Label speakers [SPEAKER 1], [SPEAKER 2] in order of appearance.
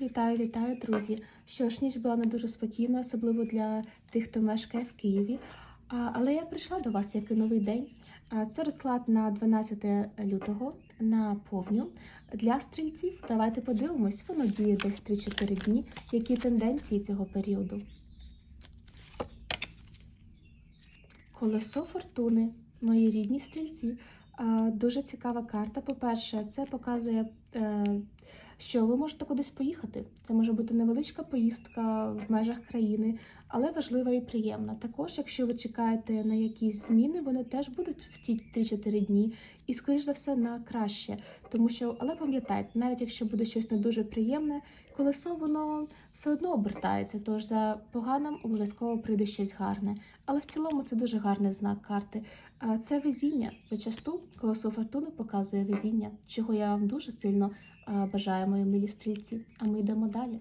[SPEAKER 1] Вітаю, вітаю, друзі! Що ж, ніч була не дуже спокійна, особливо для тих, хто мешкає в Києві. А, Але я прийшла до вас як і новий день. А, Це розклад на 12 лютого на повню. Для стрільців давайте подивимось, воно діє десь 3-4 дні. Які тенденції цього періоду? Колесо фортуни, мої рідні стрільці. А, Дуже цікава карта. По-перше, це показує, е, що ви можете кудись поїхати. Це може бути невеличка поїздка в межах країни, але важлива і приємна. Також, якщо ви чекаєте на якісь зміни, вони теж будуть в ті 3-4 дні, і, скоріш за все, на краще. Тому що, але пам'ятайте, навіть якщо буде щось не дуже приємне, колесо воно все одно обертається. Тож за поганим обов'язково прийде щось гарне. Але в цілому це дуже гарний знак карти. Це везіння. Зачасту колесо фортуни показує везіння, чого я вам дуже сильно а, бажаю, мої милі стрільці. А ми йдемо далі.